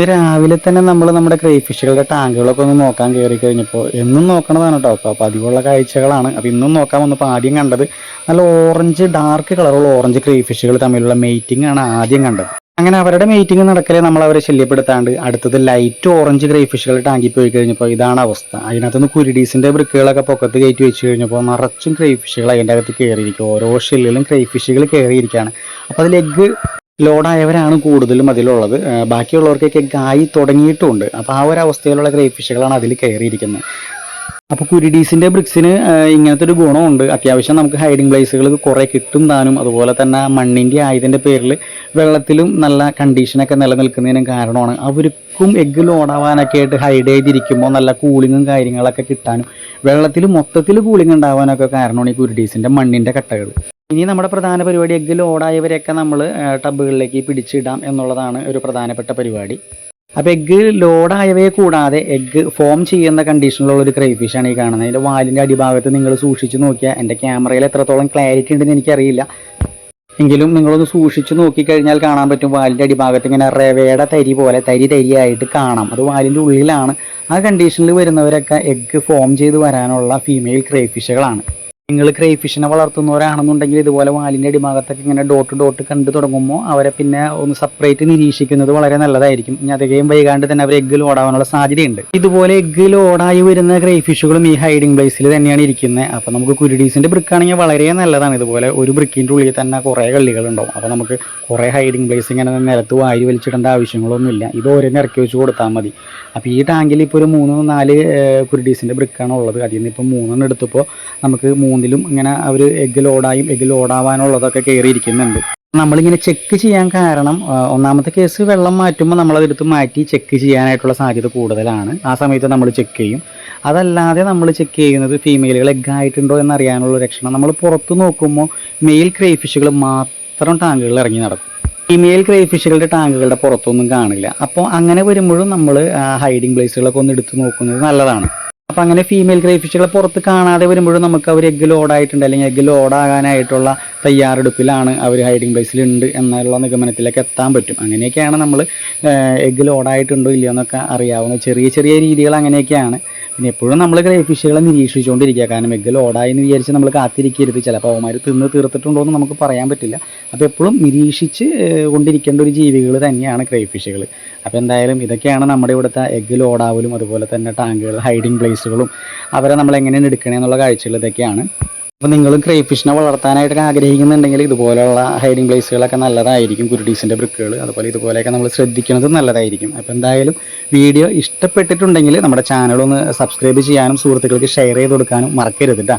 ഇത് രാവിലെ തന്നെ നമ്മൾ നമ്മുടെ ക്രൈഫിഷുകളുടെ ടാങ്കുകളൊക്കെ ഒന്ന് നോക്കാൻ കയറി കഴിഞ്ഞപ്പോൾ എന്നും നോക്കണതാണ് കേട്ടോ അപ്പോൾ പതിവുള്ള കാഴ്ചകളാണ്. അപ്പോൾ ഇന്നും നോക്കാൻ വന്നപ്പോൾ ആദ്യം കണ്ടത് നല്ല ഓറഞ്ച് ഡാർക്ക് കളറുള്ള ഓറഞ്ച് ക്രൈഫിഷുകൾ തമ്മിലുള്ള മീറ്റിംഗ് ആണ് ആദ്യം കണ്ടത്. അങ്ങനെ അവരുടെ മീറ്റിംഗ് നടക്കലേ നമ്മൾ അവരെ ശല്യപ്പെടുത്താണ്ട് അടുത്തത് ലൈറ്റ് ഓറഞ്ച് ക്രൈഫിഷുകൾ ടാങ്കിൽ പോയി കഴിഞ്ഞപ്പോൾ ഇതാണ് അവസ്ഥ. അതിനകത്തുനിന്ന് കുരുടീസിന്റെ ബ്രിക്കുകളൊക്കെ പൊക്കത്ത് കയറ്റി വെച്ച് കഴിഞ്ഞപ്പോൾ നിറച്ചും ക്രൈഫിഷുകൾ അതിന്റെ അകത്ത് കയറിയിരിക്കും ഓരോ ഷെല്ലിലും ക്രൈഫിഷുകൾ കയറിയിരിക്കുകയാണ് അപ്പോൾ അതിൽ എഗ്ഗ് ലോഡായവരാണ് കൂടുതലും അതിലുള്ളത്. ബാക്കിയുള്ളവർക്കൊക്കെ ഗായി തുടങ്ങിയിട്ടുമുണ്ട് അപ്പോൾ ആ ഒരു അവസ്ഥയിലുള്ള ഗ്രേ ഫിഷുകളാണ് അതിൽ കയറിയിരിക്കുന്നത്. അപ്പോൾ കുരിഡീസിന്റെ ബ്രിക്സിന് ഇങ്ങനത്തെ ഒരു ഗുണമുണ്ട്. അത്യാവശ്യം നമുക്ക് ഹൈഡിങ് പ്ലേസുകൾ കുറേ കിട്ടും താനും. അതുപോലെ തന്നെ മണ്ണിന്റെ ആയതിന്റെ പേരിൽ വെള്ളത്തിലും നല്ല കണ്ടീഷനൊക്കെ നിലനിൽക്കുന്നതിനും കാരണമാണ്. അവർക്കും എഗ്ഗ് ലോഡാവാനൊക്കെ ആയിട്ട് ഹൈഡ് ചെയ്തിരിക്കുമ്പോൾ നല്ല കൂളിങ്ങും കാര്യങ്ങളൊക്കെ കിട്ടാനും വെള്ളത്തിൽ മൊത്തത്തിൽ കൂളിംഗ് ഉണ്ടാവാനൊക്കെ കാരണമാണ് ഈ കുരിഡീസിന്റെ മണ്ണിന്റെ കട്ടകൾ ഇനി നമ്മുടെ പ്രധാന പരിപാടി എഗ്ഗ് ലോഡായവരെയൊക്കെ നമ്മൾ ടബുകളിലേക്ക് പിടിച്ചിടാം എന്നുള്ളതാണ് ഒരു പ്രധാനപ്പെട്ട പരിപാടി. അപ്പോൾ എഗ്ഗ് ലോഡായവയെ കൂടാതെ എഗ്ഗ് ഫോം ചെയ്യുന്ന കണ്ടീഷനിലുള്ള ഒരു ക്രൈഫിഷാണ് ഈ കാണുന്നത്. അതിന്റെ വാലിന്റെ അടിഭാഗത്ത് നിങ്ങൾ സൂക്ഷിച്ച് നോക്കിയാൽ എന്റെ ക്യാമറയിൽ എത്രത്തോളം ക്ലാരിറ്റി ഉണ്ടെന്ന് എനിക്കറിയില്ല. എങ്കിലും നിങ്ങളൊന്ന് സൂക്ഷിച്ച് നോക്കിക്കഴിഞ്ഞാൽ കാണാൻ പറ്റും വാലിന്റെ അടിഭാഗത്ത് ഇങ്ങനെ റവയുടെ തരി പോലെ തരി തരിയായിട്ട് കാണാം. അത് വാലിന്റെ ഉള്ളിലാണ്. ആ കണ്ടീഷനിൽ വരുന്നവരൊക്കെ എഗ്ഗ് ഫോം ചെയ്ത് വരാനുള്ള ഫീമെയിൽ ക്രൈഫിഷുകളാണ് നിങ്ങൾ ക്രൈഫിഷിനെ വളർത്തുന്നവരാണെന്നുണ്ടെങ്കിൽ ഇതുപോലെ വാലിന്റെ അടിഭാഗത്തൊക്കെ ഇങ്ങനെ ഡോട്ട് ഡോട്ട് കണ്ടു തുടങ്ങുമ്പോൾ അവരെ പിന്നെ ഒന്ന് സെപ്പറേറ്റ് നിരീക്ഷിക്കുന്നത് വളരെ നല്ലതായിരിക്കും. ഇനി അധികം വൈകാണ്ട് തന്നെ അവർ എഗ്ഗ് ലോഡാവാനുള്ള സാധ്യതയുണ്ട്. ഇതുപോലെ എഗ്ഗ് ലോഡായി വരുന്ന ക്രൈഫിഷുകളും ഈ ഹൈഡിംഗ് പ്ലേസിൽ തന്നെയാണ് ഇരിക്കുന്നത്. അപ്പോൾ നമുക്ക് കുരുഡീസിന്റെ ബ്രിക്കാണെങ്കിൽ വളരെ നല്ലതാണ്. ഇതുപോലെ ഒരു ബ്രിക്കിന്റെ ഉള്ളിൽ തന്നെ കുറേ കള്ളികളുണ്ടാവും. അപ്പോൾ നമുക്ക് കുറേ ഹൈഡിംഗ് പ്ലേസ് ഇങ്ങനെ നിലത്ത് വാരി വലിച്ചിടേണ്ട ആവശ്യങ്ങളൊന്നുമില്ല. ഇത് ഓരോന്ന് ഇറക്കി വെച്ച് കൊടുത്താൽ മതി. അപ്പോൾ ഈ ടാങ്കിൽ ഇപ്പോൾ ഒരു മൂന്ന് നാല് കുരുഡീസിന്റെ ബ്രിക്കാണ് ഉള്ളത്. അതിൽ നിന്ന് ഇപ്പോൾ മൂന്നെണ്ണം എടുത്തപ്പോൾ നമുക്ക് മൂന്നിലും ഇങ്ങനെ അവർ എഗ്ഗ് ലോഡായും എഗ്ഗ് ഓടാവാനുള്ളതൊക്കെ കയറിയിരിക്കുന്നുണ്ട് നമ്മളിങ്ങനെ ചെക്ക് ചെയ്യാൻ കാരണം ഒന്നാമത്തെ കേസ് വെള്ളം മാറ്റുമ്പോൾ നമ്മളതെടുത്ത് മാറ്റി ചെക്ക് ചെയ്യാനായിട്ടുള്ള സാധ്യത കൂടുതലാണ്. ആ സമയത്ത് നമ്മൾ ചെക്ക് ചെയ്യും. അതല്ലാതെ നമ്മൾ ചെക്ക് ചെയ്യുന്നത് ഫീമെയിലുകൾ എഗ് ആയിട്ടുണ്ടോ എന്നറിയാനുള്ള ലക്ഷണം. നമ്മൾ പുറത്ത് നോക്കുമ്പോൾ മെയിൽ ക്രൈഫിഷുകൾ മാത്രം ടാങ്കുകളിൽ ഇറങ്ങി നടക്കും. ഫീമെയിൽ ക്രൈഫിഷുകളുടെ ടാങ്കുകളുടെ പുറത്തൊന്നും കാണില്ല. അപ്പോൾ അങ്ങനെ വരുമ്പോഴും നമ്മൾ ഹൈഡിങ് പ്ലേസുകളൊക്കെ ഒന്ന് എടുത്ത് നോക്കുന്നത് നല്ലതാണ്. അപ്പോൾ അങ്ങനെ ഫീമെയിൽ ക്രൈഫിഷുകളെ പുറത്ത് കാണാതെ വരുമ്പോഴും നമുക്ക് അവർ എഗ്ഗ് ലോഡായിട്ടുണ്ട് അല്ലെങ്കിൽ എഗ്ഗ് ലോഡാകാനായിട്ടുള്ള തയ്യാറെടുപ്പിലാണ് അവർ ഹൈഡിങ് പ്ലേസിലുണ്ട് എന്നുള്ള നിഗമനത്തിലേക്ക് എത്താൻ പറ്റും. അങ്ങനെയൊക്കെയാണ് നമ്മൾ എഗ്ഗ് ലോഡായിട്ടുണ്ടോ ഇല്ലയോ എന്നൊക്കെ അറിയാവുന്ന ചെറിയ ചെറിയ രീതികൾ അങ്ങനെയൊക്കെയാണ്. പിന്നെ എപ്പോഴും നമ്മൾ ക്രൈഫിഷുകളെ നിരീക്ഷിച്ചുകൊണ്ടിരിക്കുക. കാരണം എഗ്ഗ് ലോഡായി എന്ന് വിചാരിച്ച് നമ്മൾ കാത്തിരിക്കരുത്. ചിലപ്പോൾ അവന്മാർ തിന്ന് തീർത്തിട്ടുണ്ടോ എന്ന് നമുക്ക് പറയാൻ പറ്റില്ല. അപ്പോൾ എപ്പോഴും നിരീക്ഷിച്ച് കൊണ്ടിരിക്കേണ്ട ഒരു ജീവികൾ തന്നെയാണ് ക്രൈഫിഷുകൾ അപ്പോൾ എന്തായാലും ഇതൊക്കെയാണ് നമ്മുടെ ഇവിടുത്തെ എഗ്ഗ് ലോഡാവലും അതുപോലെ തന്നെ ടാങ്കുകൾ ഹൈഡിങ് പ്ലേസുകളും അവരെ നമ്മൾ എങ്ങനെയാണ് എടുക്കണേ എന്നുള്ള കാഴ്ചകൾ ഇതൊക്കെയാണ്. അപ്പോൾ നിങ്ങൾ ക്രൈഫിഷിനെ വളർത്താനായിട്ടൊക്കെ ആഗ്രഹിക്കുന്നുണ്ടെങ്കിൽ ഇതുപോലെയുള്ള ഹൈഡിങ് പ്ലേസുകളൊക്കെ നല്ലതായിരിക്കും കുരുടീസിന്റെ ബ്രിക്കുകൾ അതുപോലെ ഇതുപോലെയൊക്കെ നമ്മൾ ശ്രദ്ധിക്കുന്നത് നല്ലതായിരിക്കും. അപ്പോൾ എന്തായാലും വീഡിയോ ഇഷ്ടപ്പെട്ടിട്ടുണ്ടെങ്കിൽ നമ്മുടെ ചാനൽ ഒന്ന് സബ്സ്ക്രൈബ് ചെയ്യാനും സുഹൃത്തുക്കൾക്ക് ഷെയർ ചെയ്ത് കൊടുക്കാനും മറക്കരുത് കേട്ടോ